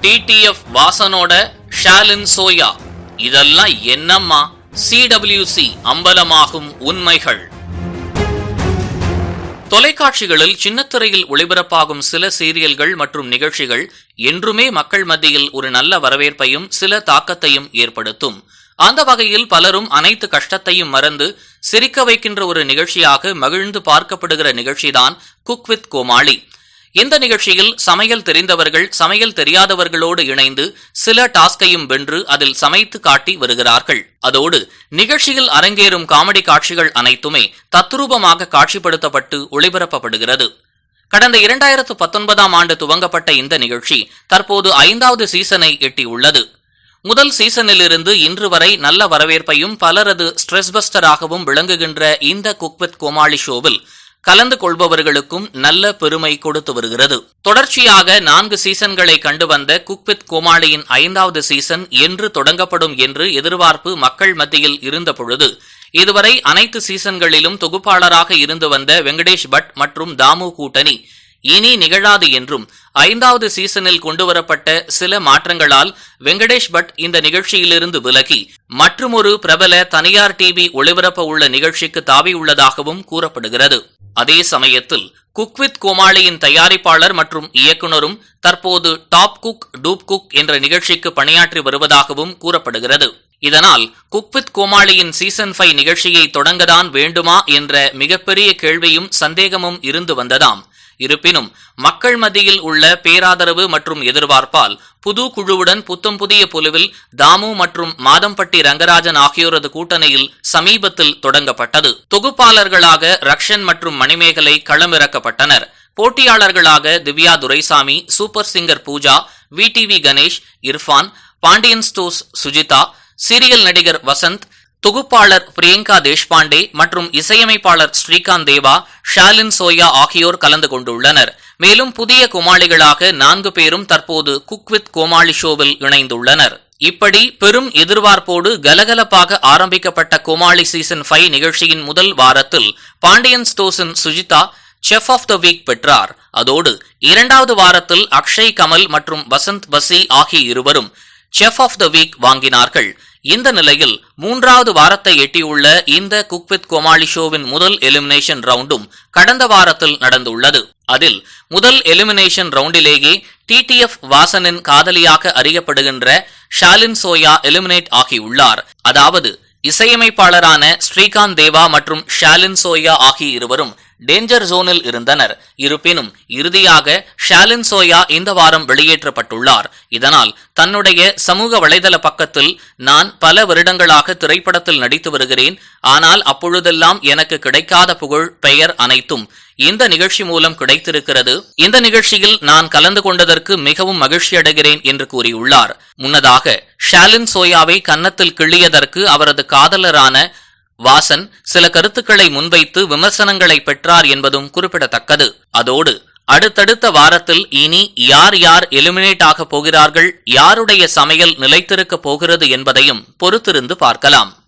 TTF வாசனோட Shalin soya. இதெல்லாம் என்னம்மா? CWC அம்பலமாகும் உண்மைகள். தொலைக்காட்சிகளில் சின்னத்திரையில் ஒளிபரப்பாகும் சில சீரியல்கள் மற்றும் நிகழ்ச்சிகள் என்றுமே மக்கள் மத்தியில் ஒரு நல்ல வரவேற்பையும் சில தாக்கத்தையும் ஏற்படுத்தும். அந்த வகையில் பலரும் அனைத்து கஷ்டத்தையும் மறந்து சிரிக்க வைக்கின்ற ஒரு நிகழ்ச்சியாக மகிழ்ந்து பார்க்கப்படுகிற நிகழ்ச்சிதான் குக் வித் கோமாளி. இந்த நிகழ்ச்சியில் சமையல் தெரிந்தவர்கள் சமையல் தெரியாதவர்களோடு இணைந்து சில டாஸ்கையும் வென்று அதில் சமைத்து காட்டி வருகிறார்கள். அதோடு நிகழ்ச்சியில் அரங்கேறும் காமெடி காட்சிகள் அனைத்துமே தத்ரூபமாக காட்சிப்படுத்தப்பட்டு ஒளிபரப்பப்படுகிறது. கடந்த இரண்டாயிரத்து பத்தொன்பதாம் ஆண்டு துவங்கப்பட்ட இந்த நிகழ்ச்சி தற்போது ஐந்தாவது சீசனை எட்டியுள்ளது. முதல் சீசனிலிருந்து இன்று வரை நல்ல வரவேற்பையும் பலரது ஸ்ட்ரெஸ் பஸ்டராகவும் விளங்குகின்ற இந்த குக் வித் கோமாளி ஷோவில் கலந்து கொள்பவர்களுக்கும் நல்ல பெருமை கொடுத்து வருகிறது. தொடர்ச்சியாக நான்கு சீசன்களை கண்டு வந்த குக்வித் கோமாளியின் ஐந்தாவது சீசன் என்று தொடங்கப்படும் என்று எதிர்பார்ப்பு மக்கள் மத்தியில் இருந்த பொழுது இதுவரை அனைத்து சீசன்களிலும் தொகுப்பாளராக இருந்து வந்த வெங்கடேஷ் பட் மற்றும் தாமு கூட்டணி இனி நிகழாது என்றும் ஐந்தாவது சீசனில் கொண்டுவரப்பட்ட சில மாற்றங்களால் வெங்கடேஷ் பட் இந்த நிகழ்ச்சியிலிருந்து விலகி மற்றுமொரு பிரபல தனியார் டிவி ஒளிபரப்ப உள்ள நிகழ்ச்சிக்கு தாவியுள்ளதாகவும் கூறப்படுகிறது. அதே சமயத்தில் குக் வித் கோமாளியின் தயாரிப்பாளர் மற்றும் இயக்குனரும் தற்போது டாப் குக் டூப் குக் என்ற நிகழ்ச்சிக்கு பணியாற்றி வருவதாகவும் கூறப்படுகிறது. இதனால் குக் வித் கோமாளியின் சீசன் ஃபைவ் நிகழ்ச்சியை தொடங்கதான் வேண்டுமா என்ற மிகப்பெரிய கேள்வியும் சந்தேகமும் இருந்து வந்ததாம். இருப்பினும் மக்கள் மத்தியில் உள்ள பேராதரவு மற்றும் எதிர்பார்ப்பால் புது குழுவுடன் புத்தம் புதிய புலுவில் தாமு மற்றும் மாதம்பட்டி ரங்கராஜன் ஆகியோரது கூட்டணியில் சமீபத்தில் தொடங்கப்பட்டது. தொகுப்பாளர்களாக ரக்ஷன் மற்றும் மணிமேகலை களமிறக்கப்பட்டனர். போட்டியாளர்களாக Divya Duraisamy super singer Pooja V TV Ganesh Irfan Pandian stores Sujitha serial நடிகர் வசந்த் தொகுப்பாளர் பிரியங்கா தேஷ்பாண்டே மற்றும் இசையமைப்பாளர் ஸ்ரீகாந்த் தேவா ஷாலின் சோயா ஆகியோர் கலந்து கொண்டுள்ளனர். மேலும் புதிய குமாளிகளாக நான்கு பேரும் தற்போது குக் வித் கோமாளி ஷோவில் இணைந்துள்ளனர். இப்படி பெரும் எதிர்பார்ப்போடு கலகலப்பாக ஆரம்பிக்கப்பட்ட கோமாளி சீசன் ஃபைவ் நிகழ்ச்சியின் முதல் வாரத்தில் Pandian ஸ்டோஸின் Sujitha chef of the week பெற்றார். அதோடு இரண்டாவது வாரத்தில் அக்ஷய் கமல் மற்றும் வசந்த் பசி ஆகிய இருவரும் செஃப் ஆஃப் த வீக் வாங்கினார்கள். இந்த நிலையில் மூன்றாவது வாரத்தை எட்டியுள்ள இந்த குக் வித் கோமாளி ஷோவின் முதல் எலிமினேஷன் ரவுண்டும் கடந்த வாரத்தில் நடந்துள்ளது. அதில் முதல் எலிமினேஷன் ரவுண்டிலேயே டிடிஎஃப் வாசனின் காதலியாக அறியப்படுகின்ற ஷாலின் சோயா எலிமினேட் ஆகியுள்ளார். அதாவது இசையமைப்பாளரான ஸ்ரீகாந்த் தேவா மற்றும் ஷாலின் சோயா ஆகிய இருவரும் டேஞ்சர் ஜோனில் இருந்தனர். இருப்பினும் இறுதியாக ஷாலின் சோயா இந்த வாரம் வெளியேற்றப்பட்டுள்ளார். இதனால் தன்னுடைய சமூக வலைதள பக்கத்தில் நான் பல வருடங்களாக திரைப்படத்தில் நடித்து வருகிறேன். ஆனால் அப்பொழுதெல்லாம் எனக்கு கிடைக்காத புகழ் பெயர் அனைத்தும் இந்த நிகழ்ச்சி மூலம் கிடைத்திருக்கிறது. இந்த நிகழ்ச்சியில் நான் கலந்து கொண்டதற்கு மிகவும் மகிழ்ச்சி அடைகிறேன் என்று கூறியுள்ளார். முன்னதாக ஷாலின் சோயாவை கன்னத்தில் கிள்ளியதற்கு அவரது காதலரான வாசன் சில கருத்துக்களை முன்வைத்து விமர்சனங்களை பெற்றார் என்பதும் குறிப்பிடத்தக்கது. அதோடு அடுத்தடுத்த வாரத்தில் இனி யார் யார் எலிமினேட் ஆகப் போகிறார்கள் யாருடைய சமையல் நிலைத்திருக்கப் போகிறது என்பதையும் பொறுத்திருந்து பார்க்கலாம்.